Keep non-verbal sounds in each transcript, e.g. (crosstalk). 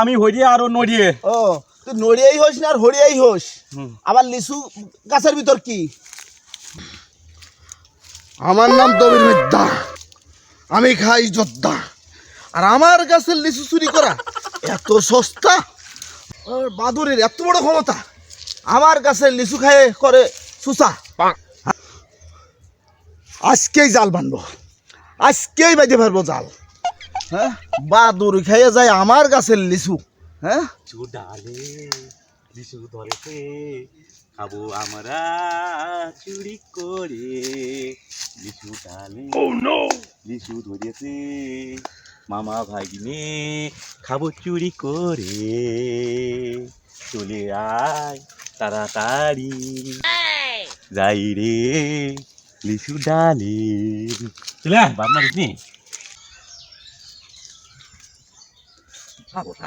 আমি হরিয়ে আর নড়িয়ে। ও তুই নড়িয়াই হোস না আর হরিয়াই হোস। আবার লিচু গাছের ভিতর কি? আমার নাম দবির মিদ্যা আমি খাই যোদ্ধা আর আমার গাছের লিচু চুরি করা এত সস্তা আর বাদুরের এত বড় ক্ষমতা। আমার গাছের লিচু খায়ে করে সুসা। আজকেই জাল বানবো। আজকেই বাইতে পারব জাল। হ্যাঁ? বাদুর খেয়ে যায় আমার গাছের লিচু। হ্যাঁ? লিচু ডালে লিচু ধরেছে খাব আমরা চুরি করে। লিচু ডালে লিচু ধরেছে মামা ভাগিনে খাব চুরি করে। চলে আয় তাড়াতাড়ি। যাই রে লিচু ডালে। চলে আয় বাপ মারিস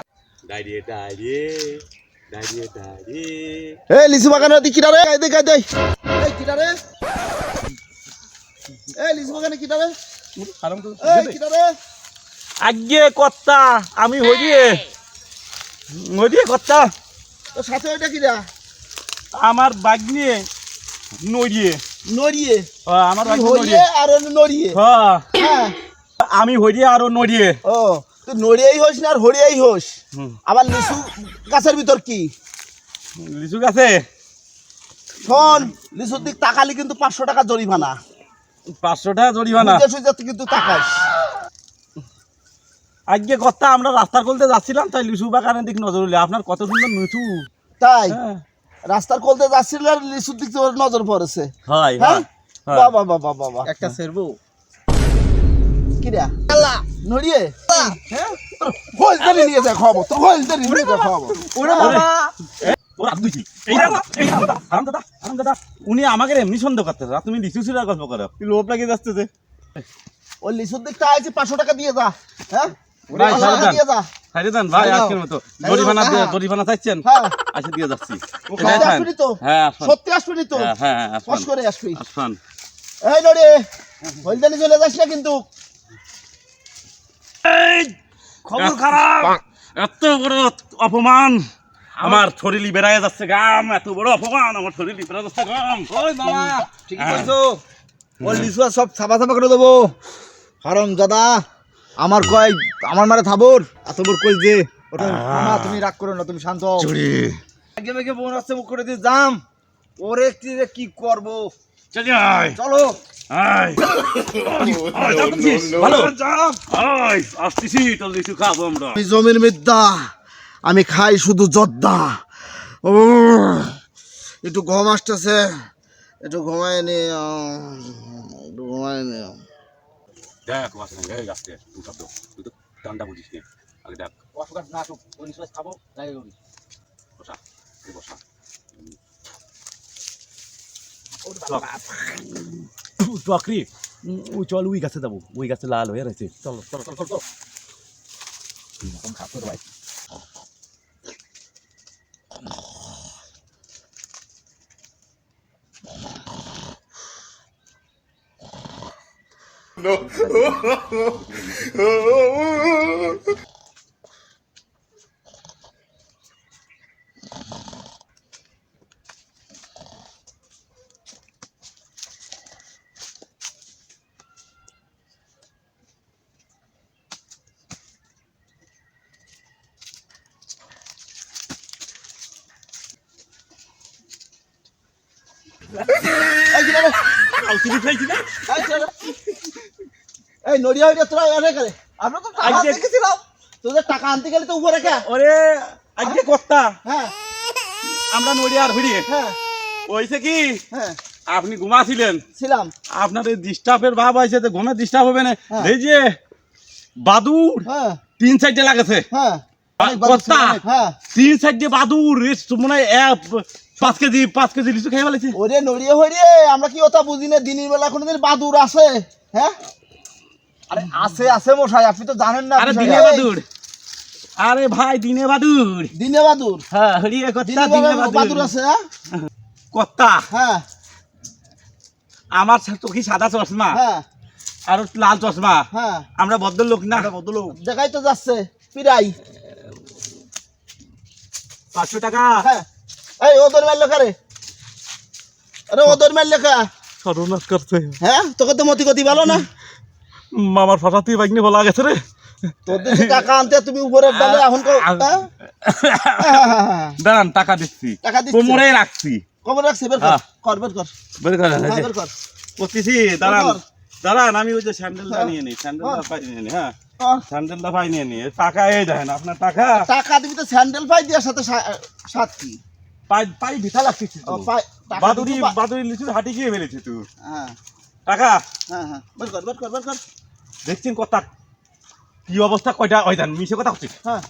দাঁড়িয়ে দাঁড়িয়ে দাঁড়িয়ে দাঁড়িয়ে। এই লিচু এই এই লিচু বাগানে এই আগে কর্তা আমি হরিয়ে কর্তা। সাথে ওইটা কিনা আমার বাগ নিয়ে নড়িয়ে। নড়িয়ে। ও, আমার আর নড়িয়ে। হ্যাঁ, হ্যাঁ। আমি হরিয়ে আর নড়িয়ে। ও। তুই নড়িয়াই হোস না আর হরিয়াই হোস। আবার লিচু গাছের ভিতর কি? লিচু গাছে? শোন লিচুর দিক তাকালি কিন্তু পাঁচশো টাকা জরিমানা। পাঁচশো টাকা জরিমানা? কিন্তু তাকাইস আগে কর্তা আমরা রাস্তার কোলতে যাচ্ছিলাম তাই লিচু বাগানের দিক নজর হলে আপনার কত সুন্দর লিচু। তাই? হ্যাঁ, রাস্তার কোলতে যাচ্ছিল আর লিচুর দিক নজর পড়েছে। হয় হ্যাঁ? হয় বাবা বাবা বাবা একটা সেরবো। কিরা? নড়িয়ে? হ্যাঁ? নিয়ে যা খাব তোর নিয়ে যা খাব ওরে বাবা। উনি আমাকে এমনি সন্দেহ করতেছে আর তুমি লিচু গল্প করো। লোভ লাগিয়ে যাচ্ছে যে। ওই লিচুর দিকটা আছে পাঁচশো টাকা দিয়ে যা হ্যাঁ? ভাই, পাঁচশো টাকা সাবধান। দিয়ে যা। হারিয়ে দেন ভাই হ্যাঁ, আজকের মতো। হ্যাঁ, জরিমানা দিয়ে- হ্যাঁ। জরিমানা চাইছেন? হ্যাঁ। আচ্ছা দিয়ে যাচ্ছি। সত্যি এটাই খান। আসবি তো? হ্যাঁ সত্যি আসবি তো? হ্যাঁ হ্যাঁ হ্যাঁ, ফস আসুন করে আসবি। আসুন। এই নড়ে হোলদারি চলে যাস না কিন্তু। খবর খারাপ। এত বড় অপমান। আমার শরীরই বেড়ায় যাচ্ছে গাম এত বড় অপমান। আমার শরীরই বেড়া যাচ্ছে গাম। ওই মামা ঠিকই হ্যাঁ। সব ছাপা ছাপা করে দেবো। কারণ দাদা আমার কয় আমার মারে থাবর এত বড় কই যে? ওটা তুমি রাগ করো না তুমি শান্ত হও। আগে মেঘে বোন আসছে মুখ করে দিয়ে যাম। ওরে কি করব? চলে আয়। চলো। আয়। (laughs) আয়, ভালো। আয় আসতেছি তোর লিচু খাব আমরা। আমি জমির মিদ্যা আমি খাই শুধু জর্দা। ও একটু ঘুম আসতেছে। একটু ঘুমায় নি একটু ঘুমায় নি। দেখ বাসনা এই আসতে তুই শব্দ। তুই তো ডান্ডা বুঝিস নে। আগে দেখ। না তো খাব যাই করি বসা। এই বসা চকরি ওই চল ওই গাছে যাব ওই গাছে লাল হয়ে রয়েছে চলো চলো চলো চলো খাতো ভাই এই কিনা রে? এই কিনা রে? এই নড়িয়া হইয়া তোরা এনে করে আমরা তো টাকা আনতে গেছিলাম তোদের টাকা আনতে গেলে তো উপরে কে? ওরে আজকে কর্তা। হ্যাঁ। আমরা নড়িয়ার ভিড়িয়ে। হ্যাঁ। ওইছে কি? হ্যাঁ। আপনি ঘুমাছিলেন। ছিলাম। আপনার এই ডিস্টার্বের ভাব আছে তো ঘুমে ডিস্টার্ব হবে না। হ্যাঁ। এই যে বাদুর হ্যাঁ। তিন সাইডে লাগেছে। হ্যাঁ। কর্তা হ্যাঁ। তিন সাইডে বাদুর মনে হয় পাঁচ কেজি পাঁচ কেজি লিচু খেয়ে ফেলেছি। ওরে নড়িয়ে হইরে আমরা কি ওটা বুঝি না দিনের বেলা কোনোদিন বাদুর আছে? হ্যাঁ? আরে আছে আছে মশাই আপনি তো জানেন না আরে দিনে বাদুর আরে ভাই দিনে বাদুর দিনে বাদুর হ্যাঁ হরিয়ে কর্তা দিনে বাদুর আছে হ্যাঁ? কর্তা। হ্যাঁ। আমার চোখে সাদা চশমা হ্যাঁ। আর লাল চশমা। হ্যাঁ। আমরা ভদ্রলোক না? বদলো দেখাই তো যাচ্ছে পিরাই। পাঁচশো টাকা। হ্যাঁ। এই ওদের মারলে কারে? আরে ওদের মারলে কা? সর্বনাশ করছে। হ্যাঁ তোকে তো মতি গতি ভালো না? মামার ফাটাতেই বাইকনি বলা গেছে রে। তোদের টাকা আনতে তুমি উপরের ডালে এখন হ্যাঁ? দাঁড়ান টাকা দিচ্ছি। টাকা দিচ্ছি। কোমরে রাখছি। কবে রাখছে বের কর হ্যাঁ। কর বের কর। বের করে হ্যাঁ, বের কর। করতেছি দাঁড়ান দাঁড়ান আমি ওই যে স্যান্ডেলটা। নিয়ে নিই স্যান্ডেলটা পাই নিয়ে নিই হ্যাঁ। স্যান্ডেলটা পাই নিয়ে নিই টাকা এই দেখেন আপনার টাকা। টাকা দিবি তো স্যান্ডেল পাই দিয়ে সাথে সাত কি পাই পাই ভিতা লাগতেছি ও, পাই- টাকা বাদুরি বাদুরি লিচুর হাঁটি গিয়ে মেরেছে তুই হ্যাঁ। টাকা। হ্যাঁ হ্যাঁ। বের কর বের কর বের কর। দেখছেন কথা? কি অবস্থা? কয়টা? ওই মিশে কথা হচ্ছে হ্যাঁ।